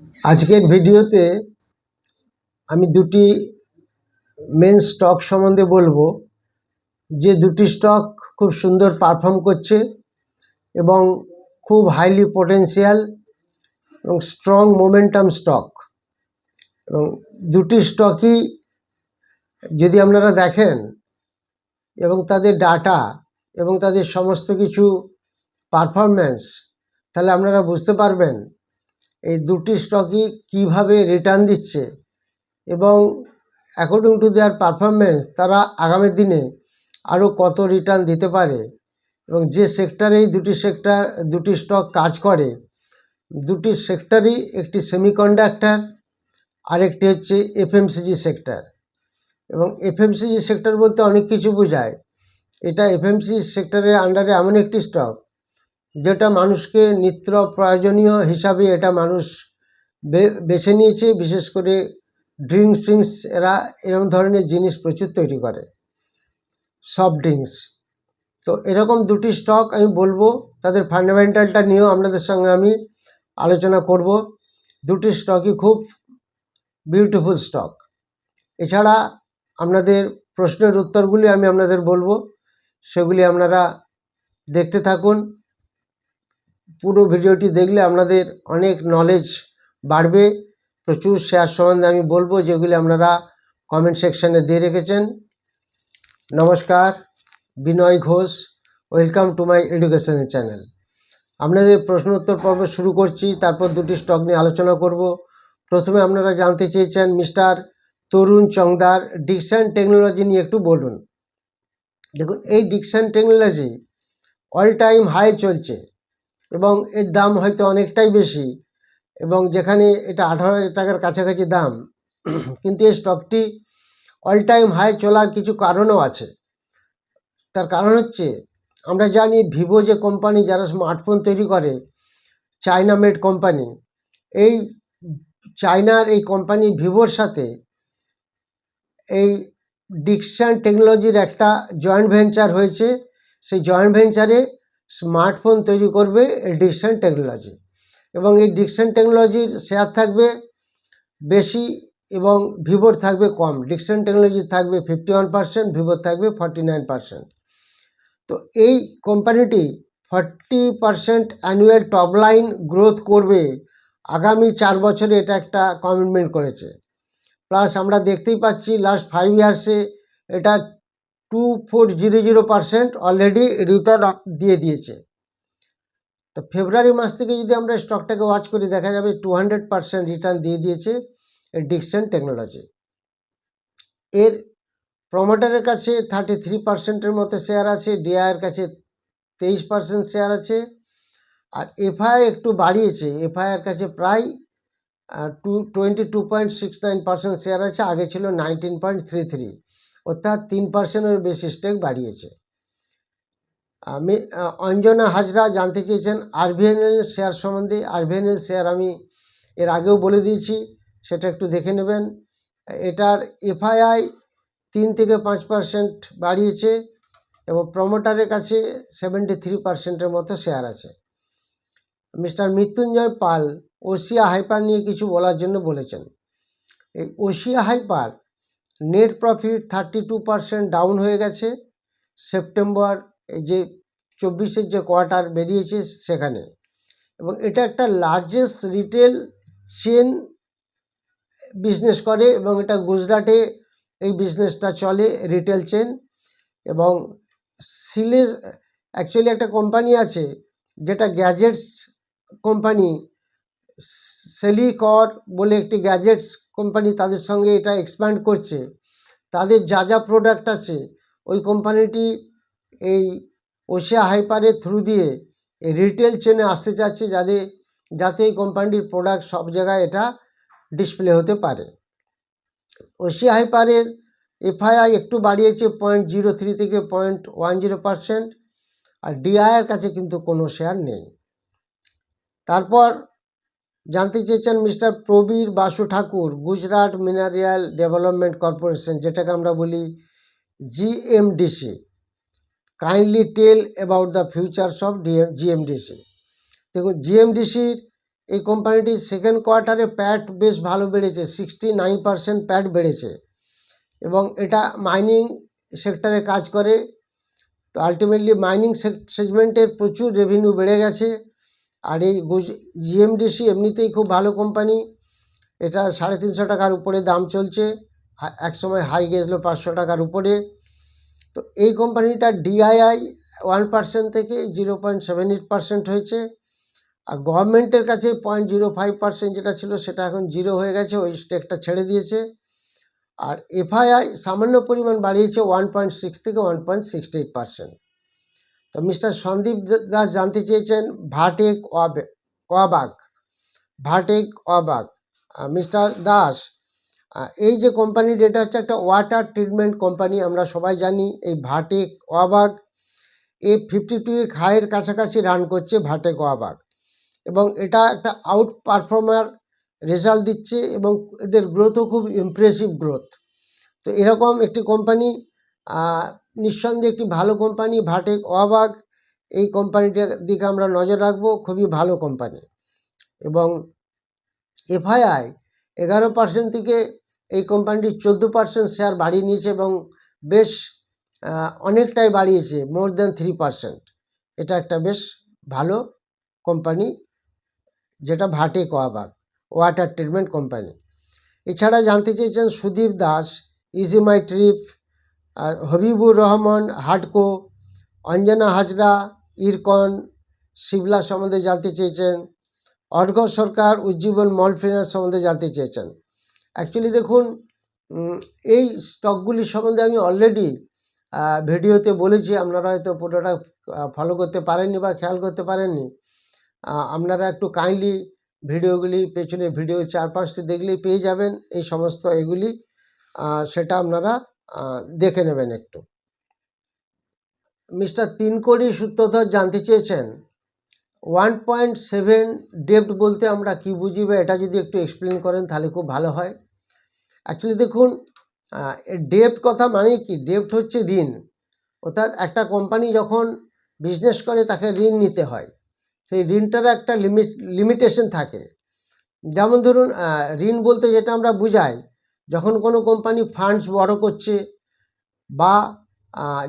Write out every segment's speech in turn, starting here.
আজকের ভিডিওতে আমি দুটি মেন স্টক সম্বন্ধে বলব। যে দুটি স্টক খুব সুন্দর পারফর্ম করছে এবং খুব হাইলি পোটেন্সিয়াল এবং স্ট্রং মোমেন্টাম স্টক এবং দুটি স্টকই যদি আপনারা দেখেন এবং তাদের ডাটা এবং তাদের সমস্ত কিছু পারফরম্যান্স তাহলে আপনারা বুঝতে পারবেন এই দুটি স্টকই কীভাবে রিটার্ন দিচ্ছে এবং অ্যাকর্ডিং টু দেয়ার পারফরমেন্স তারা আগামী দিনে আরও কত রিটার্ন দিতে পারে এবং যে সেক্টরে এই দুটি সেক্টর দুটি স্টক কাজ করে, দুটি সেক্টরই একটি সেমিকন্ডাক্টর আরেকটি হচ্ছে এফএমসিজি সেক্টর এবং এফএমসিজি সেক্টর বলতে অনেক কিছু বোঝায়। এটা এফএমসিজি সেক্টরের আন্ডারে এমন একটি স্টক যেটা মানুষকে নিত্য প্রয়োজনীয় হিসাবে এটা মানুষ বেছে নিয়েছে, বিশেষ করে ড্রিঙ্কস ফ্রিঙ্কস এরা এরকম ধরনের জিনিস প্রচুর তৈরি করে। Soft drinks. তো এরকম দুটি স্টক আমি বলব, তাদের ফান্ডামেন্টালটা নিয়েও আপনাদের সঙ্গে আমি আলোচনা করব। দুটি স্টকই খুব বিউটিফুল স্টক। এছাড়া আপনাদের প্রশ্নের উত্তরগুলি আমি আপনাদের বলব, সেগুলি আপনারা দেখতে থাকুন। পুরো ভিডিওটি দেখলে আপনাদের অনেক নলেজ বাড়বে। প্রচুর শেয়ার সম্বন্ধে আমি বলব, যেগুলি আপনারা কমেন্ট সেকশানে দিয়ে রেখেছেন। নমস্কার, Binoy Ghosh welcome to my এডুকেশনের চ্যানেল আপনাদের প্রশ্ন উত্তর পর্ব শুরু করছি, তারপর দুটি স্টক নিয়ে আলোচনা করব। প্রথমে আপনারা জানতে চেয়েছেন mister Tarun Chongdar Dixon technology নিয়ে একটু বলুন। দেখুন, এই Dixon technology all time high চলছে। এবং এর দাম হয়তো অনেকটাই বেশি এবং যেখানে এটা আঠারো টাকার কাছাকাছি দাম। কিন্তু এই স্টকটি অল টাইম হাই চলার কিছু কারণও আছে। তার কারণ হচ্ছে, আমরা জানি ভিভো যে কোম্পানি যারা স্মার্টফোন তৈরি করে চায়না মেড কোম্পানি এই চায়নার এই কোম্পানি ভিভোর সাথে এই ডিকশন টেকনোলজির একটা জয়েন্ট ভেঞ্চার হয়েছে। সেই জয়েন্ট ভেঞ্চারে স্মার্টফোন তৈরি করবে ডিকশন টেকনোলজি। এবং এই ডিকশন টেকনোলজির শেয়ার থাকবে বেশি এবং ভিভোর থাকবে কম। ডিকশন টেকনোলজি থাকবে ফিফটি ওয়ান পার্সেন্ট, ভিভোর থাকবে ফর্টি নাইন পার্সেন্ট। তো এই কোম্পানিটি forty percent annual top line growth করবে। আগামী চার বছরে এটা একটা কমিটমেন্ট করেছে। প্লাস আমরা দেখতেই পাচ্ছি, লাস্ট ফাইভ ইয়ার্সে এটা two four zero zero percent already return দিয়ে দিয়েছে। তো ফেব্রুয়ারি মাস থেকে যদি আমরা স্টকটাকে ওয়াচ করি, দেখা যাবে টু হান্ড্রেড পার্সেন্ট রিটার্ন দিয়ে দিয়েছে ডিকশন টেকনোলজি এর প্রমোটারের কাছে থার্টি থ্রি পার্সেন্টের মতো শেয়ার আছে ডিআইয়ের কাছে তেইশ পার্সেন্ট শেয়ার আছে। আর এফআই একটু বাড়িয়েছে এফআইয়ের কাছে প্রায় two twenty two point six nine percent share আছে, আগে ছিল নাইনটিন পয়েন্ট থ্রি থ্রি অর্থাৎ তিন পার্সেন্টের বেশি স্টেক বাড়িয়েছে। আমি অঞ্জনা হাজরা জানতে চেয়েছেন আরভিএনএল শেয়ার সম্বন্ধে। আরভিএনএল শেয়ার আমি এর আগেও বলে দিয়েছি, সেটা একটু দেখে নেবেন। এটার এফআইআই তিন থেকে পাঁচ পার্সেন্ট বাড়িয়েছে এবং প্রমোটারের কাছে সেভেন্টি থ্রি পার্সেন্টের মতো শেয়ার আছে। মিস্টার মৃত্যুঞ্জয় পাল ওশিয়া হাইপার নিয়ে কিছু বলার জন্য বলেছেন। এই Osia hyper net profit thirty two percent down হয়ে গেছে। সেপ্টেম্বর যে চব্বিশের যে কোয়ার্টার বেরিয়েছে সেখানে। এবং এটা একটা লার্জেস্ট রিটেল চেন বিজনেস করে এবং এটা গুজরাটে এই বিজনেসটা চলে রিটেল চেন এবং সিলে অ্যাকচুয়ালি একটা কোম্পানি আছে যেটা গ্যাজেটস কোম্পানি সেলিকর বলে একটি গ্যাজেটস কোম্পানি তাদের সঙ্গে এটা এক্সপ্যান্ড করছে। তাদের যা যা প্রোডাক্ট আছে, ওই কোম্পানিটি এই ওশিয়া হাইপারের থ্রু দিয়ে এই রিটেল চেনে আসতে চাচ্ছে যাদের যাতে এই কোম্পানিটির প্রোডাক্ট সব জায়গায় এটা ডিসপ্লে হতে পারে। ওশিয়া হাইপারের এফআইআই একটু বাড়িয়েছে পয়েন্ট জিরো থ্রি থেকে পয়েন্ট ওয়ান জিরো পার্সেন্ট আর ডিআইয়ের কাছে কিন্তু কোনো শেয়ার নেই। তারপর জানতে চেয়েছেন mister Prabir Basu Thakur, Gujarat mineral development corporation, যেটাকে আমরা বলি GMDC kindly tell about the futures of DM GMDC দেখুন জিএমডিসির এই কোম্পানিটির সেকেন্ড কোয়ার্টারে প্যাট বেশ ভালো বেড়েছে, সিক্সটি নাইন পার্সেন্ট প্যাট বেড়েছে। এবং এটা মাইনিং সেক্টরে কাজ করে। তো আলটিমেটলি মাইনিং সেগমেন্টের প্রচুর রেভিনিউ বেড়ে গেছে। আর এই জিএমডিসি এমনিতেই খুব ভালো কোম্পানি এটা সাড়ে তিনশো টাকার উপরে দাম চলছে এক সময় হাই গেছিল পাঁচশো টাকার উপরে। তো এই কোম্পানিটার ডিআইআই ওয়ান পার্সেন্ট থেকে zero point seven eight percent হয়েছে, আর গভর্নমেন্টের কাছে পয়েন্ট জিরো ফাইভ পার্সেন্ট যেটা ছিল সেটা এখন জিরো হয়ে গেছে, ওই স্টেকটা ছেড়ে দিয়েছে। আর এফআইআই সামান্য পরিমাণ বাড়িয়েছে ওয়ান পয়েন্ট সিক্স থেকে one point six eight percent তো মিস্টার সন্দীপ দাস জানতে চেয়েছেন ভাটেক ওয়াবাগ ভাটেক ওয়াবাগ মিস্টার দাস এই যে কোম্পানির এটা হচ্ছে একটা ওয়াটার ট্রিটমেন্ট কোম্পানি, আমরা সবাই জানি, এই ভাটেক ওয়াবাগ এ ফিফটি টু হাইয়ের কাছাকাছি রান করছে ভাটেক ওয়াবাগ এবং এটা একটা আউট পারফর্মার রেজাল্ট দিচ্ছে এবং এদের গ্রোথও খুব ইমপ্রেসিভ গ্রোথ তো এরকম একটি কোম্পানি নিঃসন্দেহে একটি ভালো কোম্পানি ভাটেক ওয়াবাগ এই কোম্পানিটার দিকে আমরা নজর রাখব, খুবই ভালো কোম্পানি এবং এফআইআই এগারো পার্সেন্ট থেকে এই কোম্পানিটি চোদ্দ পার্সেন্ট শেয়ার বাড়িয়ে নিয়েছে এবং বেশ অনেকটাই বাড়িয়েছে মোর দ্যান থ্রি পার্সেন্ট এটা একটা বেশ ভালো কোম্পানি যেটা ভাটে কোয়াবাগ ওয়াটার ট্রিটমেন্ট কোম্পানি এছাড়া জানতে চেয়েছেন Sudip Das easy my trip Habibur Rahman Hudco Anjana Hazra, IRCON, শিবলা সম্বন্ধে জানতে চেয়েছেন অর্ঘ সরকার, উজ্জীবন মল ফিনান্স সম্বন্ধে জানতে চেয়েছেন। অ্যাকচুয়ালি দেখুন এই স্টকগুলি সম্বন্ধে আমি অলরেডি ভিডিওতে বলেছি, আপনারা হয়তো পুরোটা ফলো করতে পারেননি বা খেয়াল করতে পারেননি। আপনারা একটু কাইন্ডলি ভিডিওগুলি, পেছনে ভিডিও চার পাঁচটি দেখলেই পেয়ে যাবেন, এই সমস্ত এগুলি সেটা আপনারা দেখে নেবেন একটু। মিস্টার তিনকড়ি সূত্রধর জানতে চেয়েছেন, ওয়ান পয়েন্ট সেভেন ডেপ্ট বলতে আমরা কি বুঝি বা এটা যদি একটু এক্সপ্লেন করেন তাহলে খুব ভালো হয়। অ্যাকচুয়ালি দেখুন ডেপ্ট কথা মানে কি? ডেপ্ট হচ্ছে ঋণ। অর্থাৎ একটা কোম্পানি যখন বিজনেস করে তাকে ঋণ নিতে হয়। সেই ঋণটার একটা লিমিট লিমিটেশন থাকে। যেমন ধরুন ঋণ বলতে যেটা আমরা বুঝাই যখন কোনো কোম্পানি ফান্ডস বড় করছে বা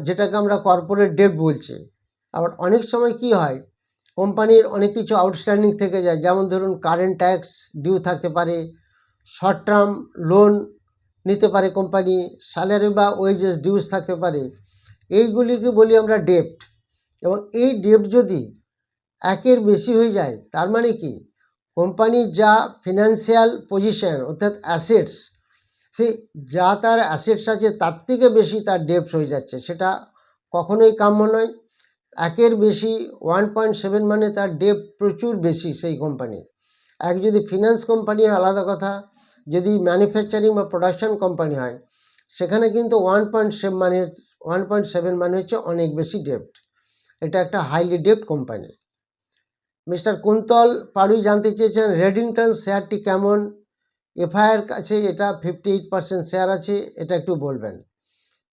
যেটাকে আমরা কর্পোরেট ডেট বলছি, আবার অনেক সময় কি হয়, কোম্পানির অনেক কিছু আউটস্ট্যান্ডিং থেকে যায়, যেমন ধরুন কারেন্ট ট্যাক্স ডিউ থাকতে পারে, শর্ট টার্ম লোন নিতে পারে কোম্পানি, স্যালারি বা ওয়েজেস ডিউস থাকতে পারে, এইগুলিকে বলি আমরা ডেপ্ট এবং এই ডেপ্ট যদি একের বেশি হয়ে যায়, তার মানে কি, কোম্পানির যা ফিনান্সিয়াল পজিশন, অর্থাৎ অ্যাসেটস সেই যা তার অ্যাসেটস আছে, তার থেকে বেশি তার ডেপ্ট হয়ে যাচ্ছে। সেটা কখনোই কাম্য নয়। একের বেশি ওয়ান পয়েন্ট সেভেন মানে তার ডেপ প্রচুর বেশি সেই কোম্পানির এক যদি ফিনান্স কোম্পানি আলাদা কথা। যদি ম্যানুফ্যাকচারিং বা প্রোডাকশন কোম্পানি হয়, সেখানে কিন্তু ওয়ান পয়েন্ট সেভেন মানে ওয়ান পয়েন্ট সেভেন মানে হচ্ছে অনেক বেশি ডেপ্ট এটা একটা highly ডেপ্ট company mister Kuntal Parui জানতে চেয়েছেন রেডিংটন শেয়ারটি কেমন? এফআইআর কাছে এটা ফিফটি এইট পার্সেন্ট শেয়ার আছে, এটা একটু বলবেন।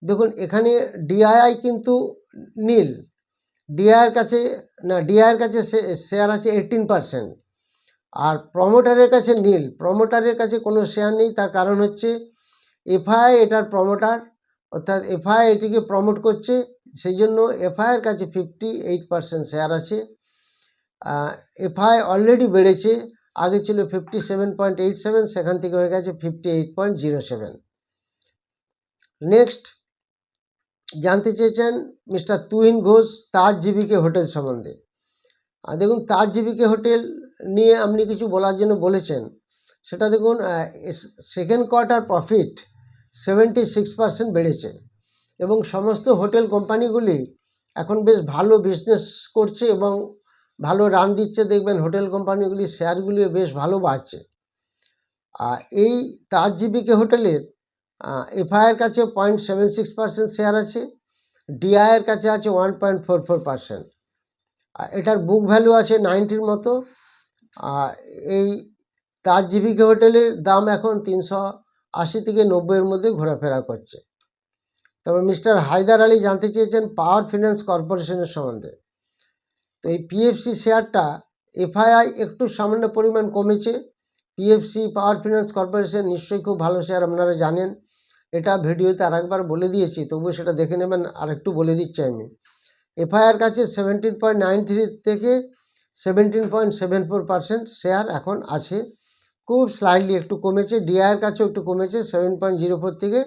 দেখুন, এখানে ডিআইআই কিন্তু নীল। ডিআইয়ের কাছে, না ডিআইয়ের কাছে শেয়ার আছে এইটিন পার্সেন্ট আর প্রমোটারের কাছে নীল। প্রমোটারের কাছে কোনো শেয়ার নেই, তার কারণ হচ্ছে এফআই এটার প্রমোটার অর্থাৎ এফআই এটিকে প্রমোট করছে, সেই জন্য এফআইয়ের কাছে ফিফটি এইট পার্সেন্ট শেয়ার আছে এফআই অলরেডি বেড়েছে। আগে ছিল fifty seven point eight seven সেখান থেকে হয়ে গেছে fifty eight point zero seven next জানতে চেয়েছেন মিস্টার তুহিন ঘোষ, তাজ জীবিকে হোটেল সম্বন্ধে। দেখুন, তাজ জীবিকে হোটেল নিয়ে আপনি কিছু বলার জন্য বলেছেন, সেটা দেখুন second quarter profit seventy six percent বেড়েছে এবং সমস্ত হোটেল কোম্পানিগুলি এখন বেশ ভালো বিজনেস করছে এবং ভালো রান দিচ্ছে, দেখবেন হোটেল কোম্পানিগুলি শেয়ারগুলিও বেশ ভালো বাড়ছে। আর এই তাজ জীবিকে হোটেলের এফআইআর কাছে point seven six percent share আছে ডিআইয়ের কাছে আছে one point four four percent আর এটার বুক ভ্যালু আছে নাইনটির মতো। আর এই তাজ জীবিকা হোটেলের দাম এখন তিনশো আশি থেকে নব্বইয়ের মধ্যে ঘোরাফেরা করছে। তবে মিস্টার হায়দার আলী জানতে চেয়েছেন পাওয়ার ফিনান্স কর্পোরেশনের সম্বন্ধে। তো এই পিএফসি শেয়ারটা এফআইআই একটু সামান্য পরিমাণ কমেছে। পিএফসি পাওয়ার ফিনান্স কর্পোরেশন নিশ্চয়ই খুব ভালো শেয়ার আপনারা জানেন। এটা ভিডিওতে আর একবার বলে দিয়েছি, তবুও সেটা দেখে নেবেন, আর একটু বলে দিচ্ছি আমি। এফআইআর কাছে সেভেন্টিন পয়েন্ট নাইন থ্রি থেকে seventeen point seven four percent share এখন আছে। খুব স্লাইডলি একটু কমেছে ডিআইয়ের কাছেও একটু কমেছে সেভেন পয়েন্ট জিরো ফোর থেকে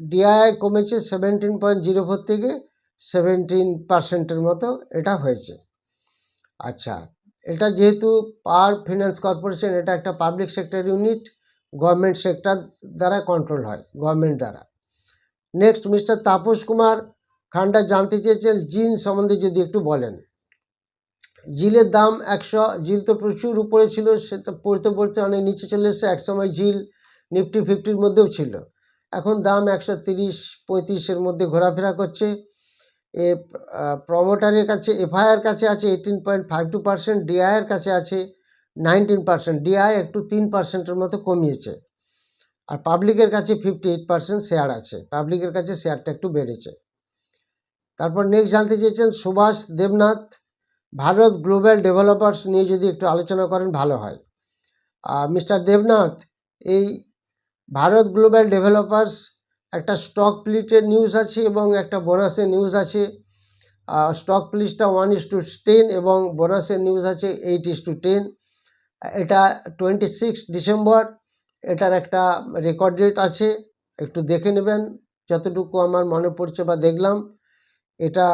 ডিআইআই কমেছে সেভেন্টিন পয়েন্ট জিরো ফোর থেকে সেভেন্টিন পার্সেন্টের মতো এটা হয়েছে। আচ্ছা এটা যেহেতু পাওয়ার ফিনান্স কর্পোরেশন, এটা একটা public sector unit, government sector দ্বারা কন্ট্রোল হয়, গভর্নমেন্ট দ্বারা। নেক্সট মিস্টার তাপস কুমার খান্ডা জানতে চেয়েছেন, জিন সম্বন্ধে যদি একটু বলেন। জিলের দাম একশো, জিল তো প্রচুর উপরে ছিল, সে তো পড়তে পড়তে অনেক নিচে চলে এসেছে, একসময় জিল নিফটি ফিফটির মধ্যেও ছিল। এখন দাম একশো তিরিশ পঁয়ত্রিশের মধ্যে ঘোরাফেরা করছে। এ প্রমোটারের কাছে এফআইআর কাছে আছে eighteen point five two percent ডিআইয়ের কাছে আছে নাইনটিন পার্সেন্ট ডিআই একটু তিন পার্সেন্টের মতো কমিয়েছে। আর পাবলিকের কাছে ফিফটি এইট পার্সেন্ট শেয়ার আছে। পাবলিকের কাছে শেয়ারটা একটু বেড়েছে। তারপর নেক্সট জানতে চেয়েছেন, সুভাষ দেবনাথ, ভারত গ্লোবাল ডেভেলপার্স নিয়ে যদি একটু আলোচনা করেন, ভালো হয়। আর মিস্টার দেবনাথ, এই ভারত গ্লোবাল ডেভেলপার্স একটা স্টক প্লিটের নিউজ আছে এবং একটা বোনাসের নিউজ আছে। স্টক প্লিটটা ওয়ান ইস টু টেন এবং বোনাসের নিউজ আছে এইট ইস টু টেন এটা টোয়েন্টি সিক্স ডিসেম্বর এটার একটা রেকর্ড ডেট আছে, একটু দেখে নেবেন, যতটুকু আমার মনে পড়ছে বা দেখলাম, এটা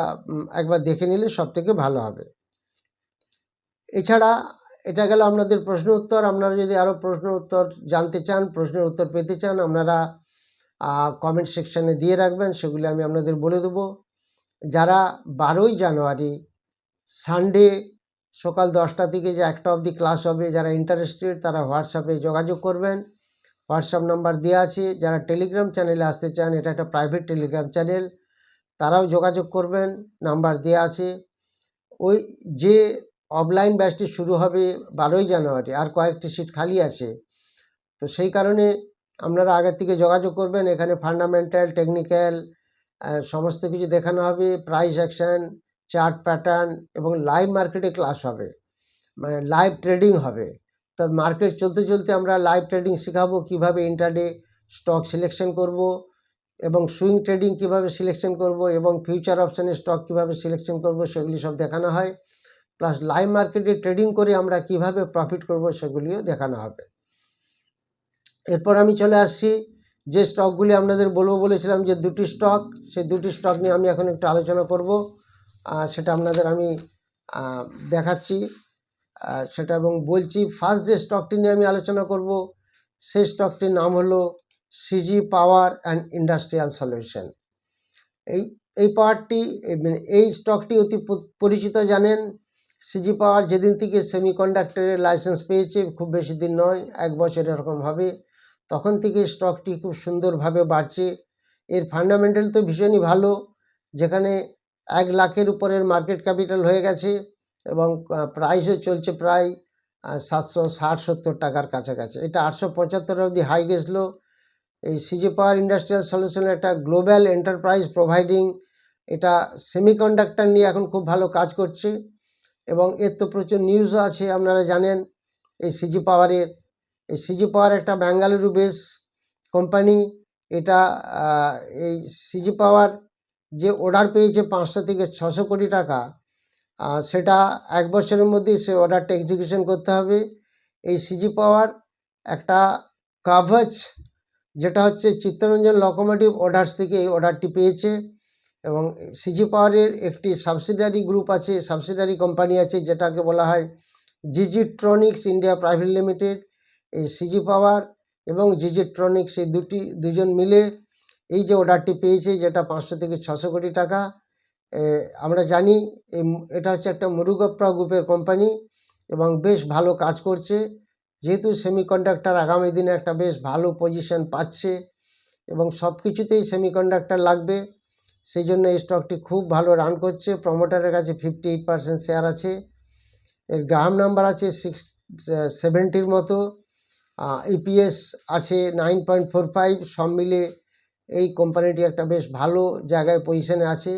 একবার দেখে নিলে সব থেকে ভালো হবে। এছাড়া, এটা গেল আপনাদের প্রশ্ন উত্তর, আপনারা যদি আরও প্রশ্ন উত্তর জানতে চান, প্রশ্নের উত্তর পেতে চান, আপনারা কমেন্ট সেকশানে দিয়ে রাখবেন, সেগুলি আমি আপনাদের বলে দেবো। যারা বারোই জানুয়ারি সানডে সকাল দশটা থেকে যে একটা অবধি ক্লাস হবে, যারা ইন্টারেস্টেড তারা হোয়াটসঅ্যাপে যোগাযোগ করবেন। হোয়াটসঅ্যাপ নাম্বার দেওয়া আছে। যারা টেলিগ্রাম চ্যানেলে আসতে চান, এটা একটা প্রাইভেট টেলিগ্রাম চ্যানেল তারাও যোগাযোগ করবেন। নাম্বার দেওয়া আছে। ওই যে অফলাইন ব্যাচটি শুরু হবে বারোই জানুয়ারি, আর কয়েকটি সিট খালি আছে। তো সেই কারণে আপনারা আগের থেকে যোগাযোগ করবেন, এখানে ফান্ডামেন্টাল টেকনিক্যাল সমস্ত কিছু দেখানো হবে প্রাইস অ্যাকশন চার্ট প্যাটার্ন এবং লাইভ মার্কেটে ক্লাস হবে মানে লাইভ ট্রেডিং হবে। তা মার্কেট চলতে চলতে আমরা লাইভ ট্রেডিং শেখাবো, কীভাবে ইন্টারডে স্টক সিলেকশন করব এবং সুইং ট্রেডিং কীভাবে সিলেকশন করব এবং ফিউচার অপশানে স্টক কীভাবে সিলেকশন করব, সেগুলি সব দেখানো হয়। প্লাস লাইভ মার্কেটে ট্রেডিং করে আমরা কীভাবে প্রফিট করব, সেগুলিও দেখানো হবে। এরপর আমি চলে আসছি, যে স্টকগুলি আপনাদের বলব বলেছিলাম যে দুটি স্টক সেই দুটি স্টক নিয়ে আমি এখন একটু আলোচনা করব। সেটা আপনাদের আমি দেখাচ্ছি। সেটা এবং বলছি ফার্স্ট যে স্টকটি নিয়ে আমি আলোচনা করব, সেই স্টকটির নাম হলো CG power and industrial solution এই এই পাওয়ারটি, এই মানে স্টকটি অতি পরিচিত জানেন সিজি পাওয়ার যেদিন থেকে সেমিকন্ডাক্টরের লাইসেন্স পেয়েছে, খুব বেশি দিন নয়, এক বছর এরকম হবে। তখন থেকে স্টকটি খুব সুন্দরভাবে বাড়ছে। এর ফান্ডামেন্টাল তো ভীষণই ভালো, যেখানে এক লাখের উপরের মার্কেট ক্যাপিটাল হয়ে গেছে এবং প্রাইসও চলছে প্রায় সাতশো ষাট সত্তর টাকার কাছাকাছি। এটা আটশো পঁচাত্তর অবধি হাই গেছিল। এই সিজি পাওয়ার ইন্ডাস্ট্রিয়াল সলিউশন একটা গ্লোবাল এন্টারপ্রাইজ প্রোভাইডিং এটা সেমিকন্ডাক্টর নিয়ে এখন খুব ভালো কাজ করছে। এবং এর তো প্রচুর নিউজও আছে, আপনারা জানেন। এই সিজি পাওয়ারের এই সিজি পাওয়ার একটা বেঙ্গালুরু বেস কোম্পানি এটা এই সিজি পাওয়ার যে অর্ডার পেয়েছে পাঁচশো থেকে ছশো কোটি টাকা সেটা এক বছরের মধ্যেই সে অর্ডারটা এক্সিকিউশন করতে হবে। এই সিজি পাওয়ার একটা কাভাজ যেটা হচ্ছে চিত্তরঞ্জন লকোমোটিভ অর্ডার্স থেকে এই অর্ডারটি পেয়েছে এবং সিজি পাওয়ারের একটি সাবসিডারি গ্রুপ আছে সাবসিডারি কোম্পানি আছে, যেটাকে বলা হয় জিজিট্রনিক্স ইন্ডিয়া প্রাইভেট লিমিটেড এই সিজি পাওয়ার এবং জিজিট্রনিক্স এই দুটি, দুজন মিলে এই যে অর্ডারটি পেয়েছে যেটা পাঁচশো থেকে ছশো কোটি টাকা আমরা জানি এটা হচ্ছে একটা মুরুগপ্রা গ্রুপের কোম্পানি এবং বেশ ভালো কাজ করছে। যেহেতু সেমিকন্ডাক্টর আগামী দিনে একটা বেশ ভালো পজিশন পাচ্ছে এবং সব কিছুতেই সেমিকন্ডাক্টর লাগবে, সেই জন্য এই স্টকটি খুব ভালো রান করছে। প্রমোটারের কাছে ফিফটি এইট পার্সেন্ট শেয়ার আছে। এর গ্রাম নাম্বার আছে সিক্স সেভেন্টির মতো। ইপিএস আছে নাইন পয়েন্ট ফোর ফাইভ সব মিলে এই কোম্পানিটি একটা বেশ ভালো জায়গায় পজিশনে আছে।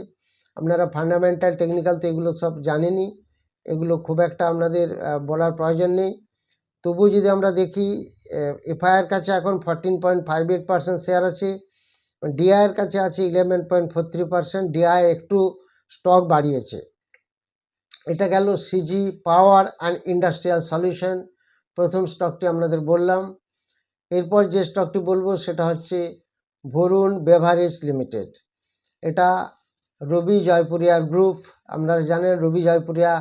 আপনারা ফান্ডামেন্টাল টেকনিক্যাল তো এগুলো সব জানেনই। এগুলো খুব একটা আপনাদের বলার প্রয়োজন নেই। তবু যদি আমরা দেখি এফআইআর কাছে এখন fourteen point five eight percent share আছে ডিআইয়ের কাছে আছে eleven point four three percent DII একটু স্টক বাড়িয়েছে। এটা গেল CG power and industrial solution প্রথম স্টকটি আপনাদের বললাম। এরপর যে স্টকটি বলব সেটা হচ্ছে বরুণ বেভারেজ লিমিটেড এটা রবি জয়পুরিয়ার গ্রুপ আপনারা জানেন রবি জয়পুরিয়া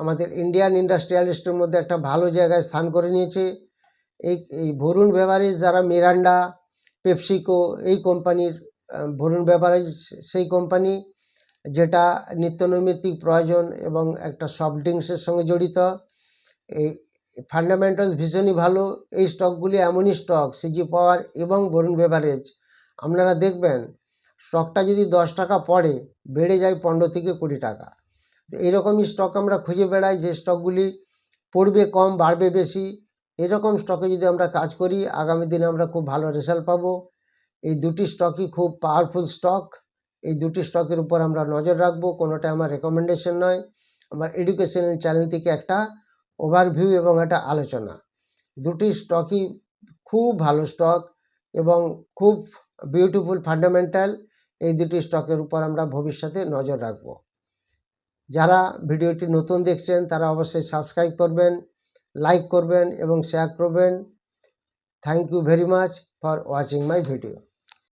আমাদের ইন্ডিয়ান ইন্ডাস্ট্রিয়ালিস্টের মধ্যে একটা ভালো জায়গায় স্থান করে নিয়েছে। এই এই ভরুণ বেভারেজ যারা মিরান্ডা পেপসিকো এই কোম্পানির ভরুণ বেভারেজ সেই কোম্পানি যেটা নিত্যনৈমিত্তিক প্রয়োজন এবং একটা সফট ড্রিঙ্কসের সঙ্গে জড়িত। এই ফান্ডামেন্টালস ভীষণই ভালো। এই স্টকগুলি এমনই স্টক সিজি পাওয়ার এবং বরুণ বেভারেজ আপনারা দেখবেন স্টকটা যদি দশ টাকা পড়ে, বেড়ে যায় পনেরো থেকে কুড়ি টাকা। তো এইরকমই স্টক আমরা খুঁজে বেড়াই, যে স্টকগুলি পড়বে কম, বাড়বে বেশি, এরকম স্টকে যদি আমরা কাজ করি, আগামী দিনে আমরা খুব ভালো রেজাল্ট পাবো। এই দুটি স্টকই খুব পাওয়ারফুল স্টক এই দুটি স্টকের উপর আমরা নজর রাখব, কোনোটা আমার রেকমেন্ডেশন নয়। আমার এডুকেশনাল চ্যানেল থেকে একটা ওভারভিউ এবং একটা আলোচনা। দুটি স্টকই খুব ভালো স্টক এবং খুব বিউটিফুল ফান্ডামেন্টাল এই দুটি স্টকের উপর আমরা ভবিষ্যতে নজর রাখব। যারা ভিডিওটি নতুন দেখছেন, তারা অবশ্যই সাবস্ক্রাইব করবেন লাইক করবেন এবং শেয়ার করবেন। Thank you very much for watching my video